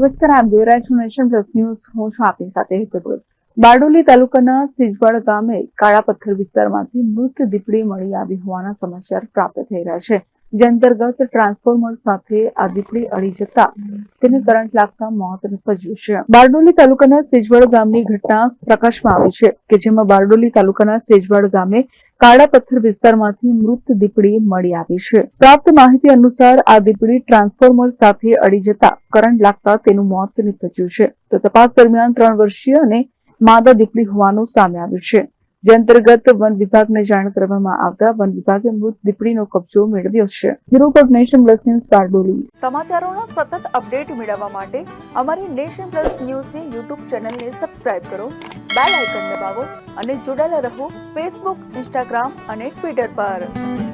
નમસ્કાર, આપ જોઈ નેશન પ્લસ ન્યૂઝ. હું છું આપની સાથે હેતલ બારડોલી તાલુકાના સિજવાડ ગામે કાળા પથ્થર વિસ્તારમાંથી મૃત દીપડી મળી આવી હોવાના સમાચાર પ્રાપ્ત થઈ રહ્યા છે. જે અંતર્ગત ટ્રાન્સફોર્મર સાથે આ દીપડી અડી જતા તેને કરંટ લાગતા મોત નિપજ્યું છે. બારડોલી તાલુકાના સેજવાડ ગામની ઘટના પ્રકાશમાં આવી છે કે જેમાં બારડોલી તાલુકાના સેજવાડ ગામે કાળા પથ્થર વિસ્તારમાંથી મૃત દીપડી મળી આવી છે. પ્રાપ્ત માહિતી અનુસાર આ દીપડી ટ્રાન્સફોર્મર સાથે અડી જતા કરંટ લાગતા તેનું મોત નીપજ્યું છે. તો તપાસ દરમિયાન ત્રણ વર્ષીય અને માદા દીકરી હોવાનું સામે આવ્યું છે. જે અંતર્ગત વન વિભાગને જાણ કરવામાં આવતા વન વિભાગે મૃત દીપડીનો કબજો મેળવ્યો છે. Bureau of Nation Plus news Bardoli. સમાચારોનો સતત અપડેટ મેળવવા માટે અમારી નેશન પ્લસ ન્યૂઝની યુટ્યુબ ચેનલને સબસ્ક્રાઇબ કરો, બેલ આઇકન દબાવો અને જોડાયેલા રહો ફેસબુક, ઇન્સ્ટાગ્રામ અને ટ્વિટર પર.